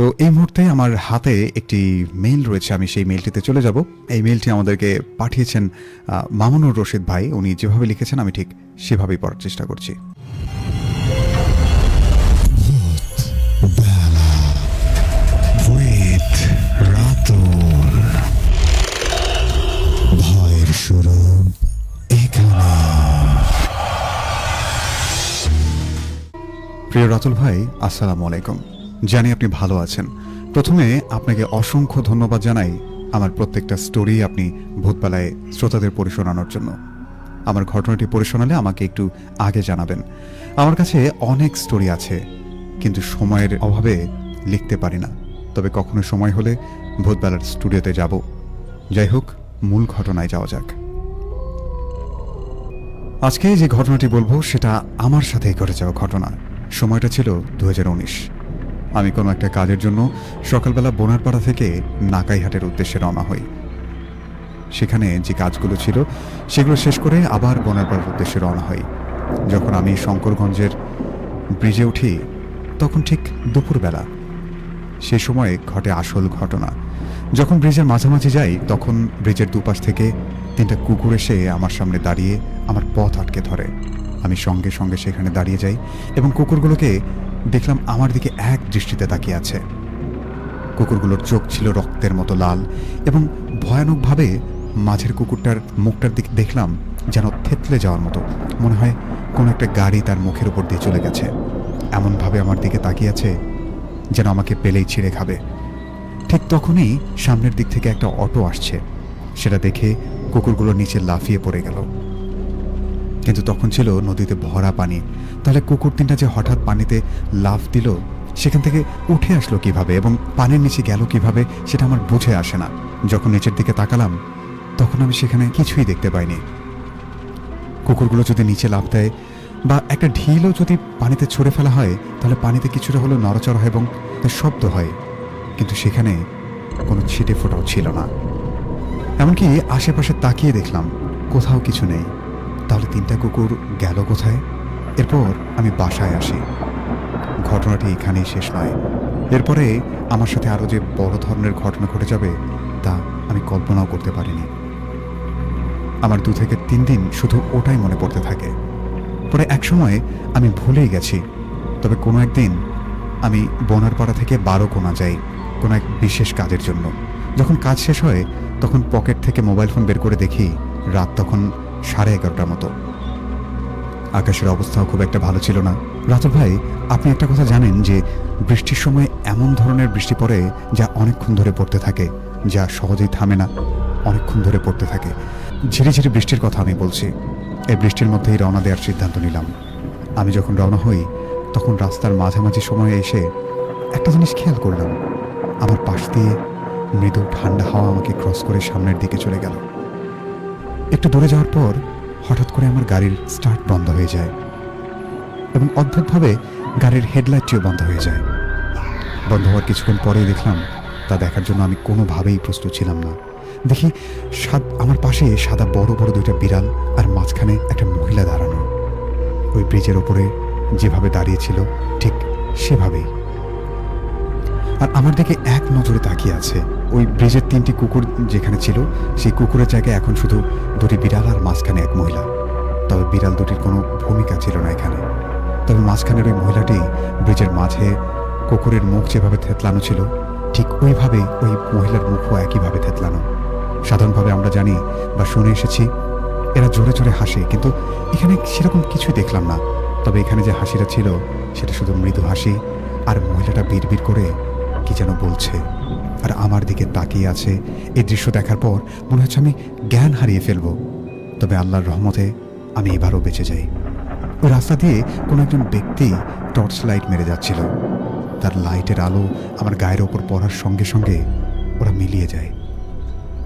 তো এই মুহূর্তে আমার হাতে একটি মেইল রয়েছে, আমি সেই মেইলটিতে চলে যাব। এই মেইলটি আমাদেরকে পাঠিয়েছেন মামুনুর রশিদ ভাই। উনি যেভাবে লিখেছেন, আমি ঠিক সেভাবেই পড়ার চেষ্টা করছি। প্রিয় রাতুল ভাই, আসসালামু আলাইকুম। জানি আপনি ভালো আছেন। প্রথমে আপনাকে অসংখ্য ধন্যবাদ জানাই আমার প্রত্যেকটা স্টোরি আপনি ভূতবেলায় শ্রোতাদের পড়ে শোনানোর জন্য। আমার ঘটনাটি পড়ে শোনালে আমাকে একটু আগে জানাবেন। আমার কাছে অনেক স্টোরি আছে, কিন্তু সময়ের অভাবে লিখতে পারি না। তবে কখনো সময় হলে ভূতবেলার স্টুডিওতে যাব। যাই হোক, মূল ঘটনায় যাওয়া যাক। আজকে যে ঘটনাটি বলব, সেটা আমার সাথেই ঘটে যাওয়া ঘটনা। সময়টা ছিল দু হাজার উনিশ। আমি কোনো একটা কাজের জন্য সকালবেলা বোনারপাড়া থেকে নাকাইহাটের উদ্দেশ্যে রওনা হই। সেখানে যে কাজগুলো ছিল, সেগুলো শেষ করে আবার বোনারপাড়ার উদ্দেশ্যে রওনা হই। যখন আমি শঙ্করগঞ্জের ব্রিজে উঠি, তখন ঠিক দুপুরবেলা। সে সময়ে ঘটে আসল ঘটনা। যখন ব্রিজের মাঝামাঝি যাই, তখন ব্রিজের দুপাশ থেকে তিনটা কুকুর এসে আমার সামনে দাঁড়িয়ে আমার পথ আটকে ধরে। আমি সঙ্গে সঙ্গে সেখানে দাঁড়িয়ে যাই এবং কুকুরগুলোকে দেখলাম আমার দিকে এক দৃষ্টিতে তাকিয়ে আছে। কুকুরগুলোর চোখ ছিল রক্তের মতো লাল এবং ভয়ানকভাবে মাঝের কুকুরটার মুখটার দিকে দেখলাম যেন থেতলে যাওয়ার মতো। মনে হয় কোনো একটা গাড়ি তার মুখের উপর দিয়ে চলে গেছে। এমনভাবে আমার দিকে তাকিয়ে আছে যেন আমাকে পেলেই ছিঁড়ে খাবে। ঠিক তখনই সামনের দিক থেকে একটা অটো আসছে। সেটা দেখে কুকুরগুলো নিচে লাফিয়ে পড়ে গেল। কিন্তু তখন ছিল নদীতে ভরা পানি। তাহলে কুকুর তিনটা যে হঠাৎ পানিতে লাফ দিল, সেখান থেকে উঠে আসলো কীভাবে এবং পানির নিচে গেল কীভাবে সেটা আমার বুঝে আসে না। যখন নিচের দিকে তাকালাম, তখন আমি সেখানে কিছুই দেখতে পাইনি। কুকুরগুলো যদি নিচে লাফ দেয় বা একটা ঢিলও যদি পানিতে ছড়ে ফেলা হয়, তাহলে পানিতে কিছুটা হলেও নড়াচড়া হয় এবং শব্দ হয়। কিন্তু সেখানে কোনো ছিটে ফোটাও ছিল না। এমনকি আশেপাশে তাকিয়ে দেখলাম, কোথাও কিছু নেই। তাহলে তিনটা কুকুর গেল কোথায়? এরপর আমি বাসায় আসি। ঘটনাটি এখানেই শেষ নয়। এরপরে আমার সাথে আরও যে বড় ধরনের ঘটনা ঘটে যাবে, তা আমি কল্পনাও করতে পারিনি। আমার দু থেকে তিন দিন শুধু ওটাই মনে পড়তে থাকে। পরে এক সময় আমি ভুলেই গেছি। তবে কোনো একদিন আমি বোনারপাড়া থেকে বারো কোনা যাই, কোনো এক বিশেষ কাজের জন্য। যখন কাজ শেষ হয়, তখন পকেট থেকে মোবাইল ফোন বের করে দেখি, রাত তখন সাড়ে এগারোটার মতো। আকাশের অবস্থাও খুব একটা ভালো ছিল না। রাতুল ভাই, আপনি একটা কথা জানেন যে বৃষ্টির সময় এমন ধরনের বৃষ্টি পড়ে যা অনেকক্ষণ ধরে পড়তে থাকে, যা সহজেই থামে না, অনেকক্ষণ ধরে পড়তে থাকে। ঝিরি ঝিরি বৃষ্টির কথা আমি বলছি। এই বৃষ্টির মধ্যেই রওনা দেওয়ার সিদ্ধান্ত নিলাম। আমি যখন রওনা হই, তখন রাস্তার মাঝামাঝি সময়ে এসে একটা জিনিস খেয়াল করলাম। আমার পাশ দিয়ে মৃদু ঠান্ডা হাওয়া আমাকে ক্রস করে সামনের দিকে চলে গেল। একটু দূরে যাওয়ার পর হঠাৎ করে আমার গাড়ির স্টার্ট বন্ধ হয়ে যায় এবং অদ্ভুতভাবে গাড়ির হেডলাইটটিও বন্ধ হয়ে যায়। বন্ধ হওয়ার কিছুক্ষণ পরেই দেখলাম তা দেখার জন্য আমি কোনোভাবেই প্রস্তুত ছিলাম না। দেখি সাদ আমার পাশে সাদা বড় বড় দুইটা বিড়াল আর মাঝখানে একটা মহিলা দাঁড়ানো। ওই ব্রিজের ওপরে যেভাবে দাঁড়িয়েছিল ঠিক সেভাবেই। আর আমার দিকে এক নজরে তাকিয়ে আছে ওই ব্রিজের তিনটি কুকুর যেখানে ছিল। সেই কুকুরের জায়গায় এখন শুধু দুটি বিড়াল আর মাঝখানে এক মহিলা। তবে বিড়াল দুটির কোনো ভূমিকা ছিল না এখানে। তবে মাঝখানের ওই মহিলাটি ব্রিজের মাঝে কুকুরের মুখ যেভাবে থেতলানো ছিল, ঠিক ওইভাবেই ওই মহিলার মুখও একইভাবে থেতলানো। সাধারণভাবে আমরা জানি বা শুনে এসেছি, এরা জোরে জোরে হাসে, কিন্তু এখানে সেরকম কিছুই দেখলাম না। তবে এখানে যে হাসিটা ছিল, সেটা শুধু মৃদু হাসি আর মহিলাটা বিড়বিড় করে কি যেন বলছে। আর আমার দিকে তাকিয়ে আছে এই দৃশ্য দেখার পর মনে হচ্ছে আমি জ্ঞান হারিয়ে ফেলব। তবে আল্লাহর রহমতে আমি এবারও বেঁচে যাই। ওই রাস্তা দিয়ে কোনো একজন ব্যক্তি টর্চ লাইট মেরে যাচ্ছিল। তার লাইটের আলো আমার গায়ের ওপর পড়ার সঙ্গে সঙ্গে ওরা মিলিয়ে যায়।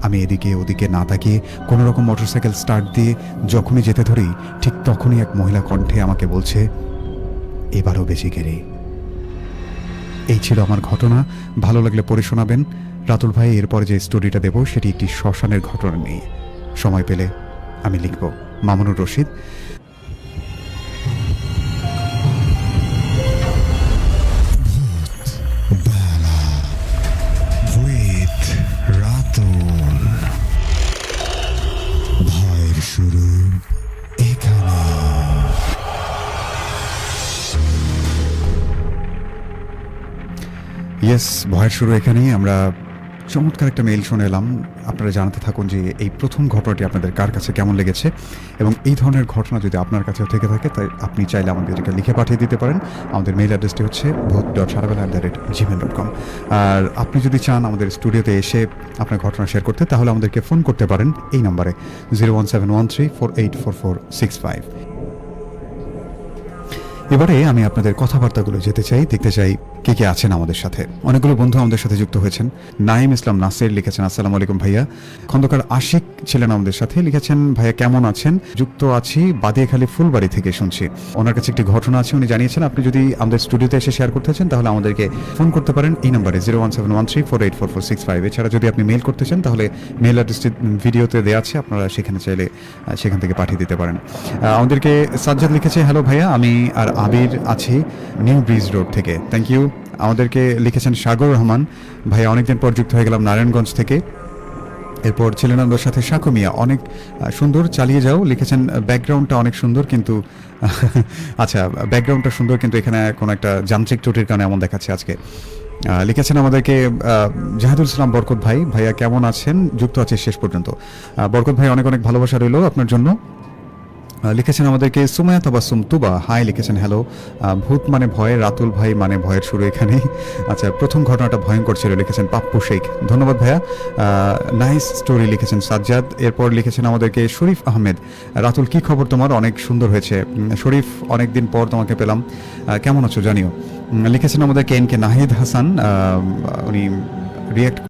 আমি এদিকে ওদিকে না তাকিয়ে কোনো রকম মোটরসাইকেল স্টার্ট দিয়ে যখনই যেতে ধরি, ঠিক তখনই এক মহিলা কণ্ঠে আমাকে বলছে, এবারও বেঁচে গেলে। এই ছিল আমার ঘটনা। ভালো লাগলে পড়ে শোনাবেন। রাতুল ভাই, এরপরে যে স্টোরিটা দেব, সেটি একটি শ্মশানের ঘটনা নিয়ে। সময় পেলে আমি লিখব। মামুনুর রশিদ। ইয়েস ভয়ের শুরু এখানেই। আমরা চমৎকার একটা মেইল শুনে এলাম। আপনারা জানাতে থাকুন যে এই প্রথম ঘটনাটি আপনাদের কার কাছে কেমন লেগেছে। এবং এই ধরনের ঘটনা যদি আপনার কাছেও থেকে থাকে, তাই আপনি চাইলে আমাদেরকে লিখে পাঠিয়ে দিতে পারেন। আমাদের মেইল অ্যাড্রেসটি হচ্ছে ভূত dot সারাবেলা at the rate Gmail dot com আর আপনি যদি চান আমাদের স্টুডিওতে এসে আপনার ঘটনা শেয়ার করতে, তাহলে আমাদেরকে ফোন করতে পারেন এই নম্বরে। Zero one seven one three four eight four four six five এবারে আমি আপনাদের কথাবার্তাগুলো যেতে চাই, দেখতে চাই কে কে আছেন আমাদের সাথে। অনেকগুলো বন্ধু আমাদের সাথে যুক্ত হয়েছেন। নাইম ইসলাম নাসির লিখেছেন, আসসালামু আলাইকুম ভাইয়া। খন্দকার আশিক ছিলেন আমাদের সাথে, লিখেছেন, ভাইয়া কেমন আছেন? যুক্ত আছি বাদিয়াখালী ফুলবাড়ি থেকে শুনছি। ওনার কাছে একটি ঘটনা আছে, উনি জানিয়েছেন, আপনি যদি আমাদের স্টুডিওতে এসে শেয়ার করতে চান, তাহলে আমাদেরকে ফোন করতে পারেন। এই নাম্বারে zero one seven one three four eight four four six five এছাড়া যদি আপনি মেল করতে চান, তাহলে মেল অ্যাড্রেসটি ভিডিওতে দেওয়া আছে, আপনারা সেখানে চাইলে সেখান থেকে পাঠিয়ে দিতে পারেন। আমাদেরকে সাজ্জাদ লিখেছে, হ্যালো ভাইয়া, আমি আর আবির আছি নিউ ব্রিজ রোড থেকে। থ্যাংক ইউ আমাদেরকে লিখেছেন সাগর রহমান। ভাইয়া, অনেকদিন পর যুক্ত হয়ে গেলাম নারায়ণগঞ্জ থেকে। এরপর ছিলেন আমাদের সাথে সাকু মিয়া। অনেক সুন্দর, চালিয়ে যাও। লিখেছেন ব্যাকগ্রাউন্ডটা অনেক সুন্দর কিন্তু আচ্ছা ব্যাকগ্রাউন্ডটা সুন্দর কিন্তু এখানে কোনো একটা যান্ত্রিক ত্রুটির কারণে এমন দেখাচ্ছে আজকে। লিখেছেন আমাদেরকে জাহিদুল ইসলাম বরকত ভাই। ভাইয়া, কেমন আছেন? যুক্ত আছে শেষ পর্যন্ত। বরকত ভাই, অনেক অনেক ভালোবাসা রইল আপনার জন্য। লিখেছেন আমাদেরকে সুমায়া তুবা হাই লিখেছেন হ্যালো ভূত মানে ভয়, রাতুল ভাই মানে ভয়ের শুরু এখানেই আচ্ছা প্রথম ঘটনাটা ভয়ঙ্কর ছিল, লিখেছেন পাপ্পু শেখ। ধন্যবাদ ভাইয়া। নাইস স্টোরি লিখেছেন সাজ্জাদ। এরপর লিখেছেন আমাদেরকে শরীফ আহমেদ। রাতুল, কি খবর তোমার? অনেক সুন্দর হয়েছে। শরীফ অনেক দিন পর তোমাকে পেলাম। কেমন আছো জানিও। লিখেছেন আমাদেরকে এন কে নাহিদ হাসান। উনি রিয়েক্ট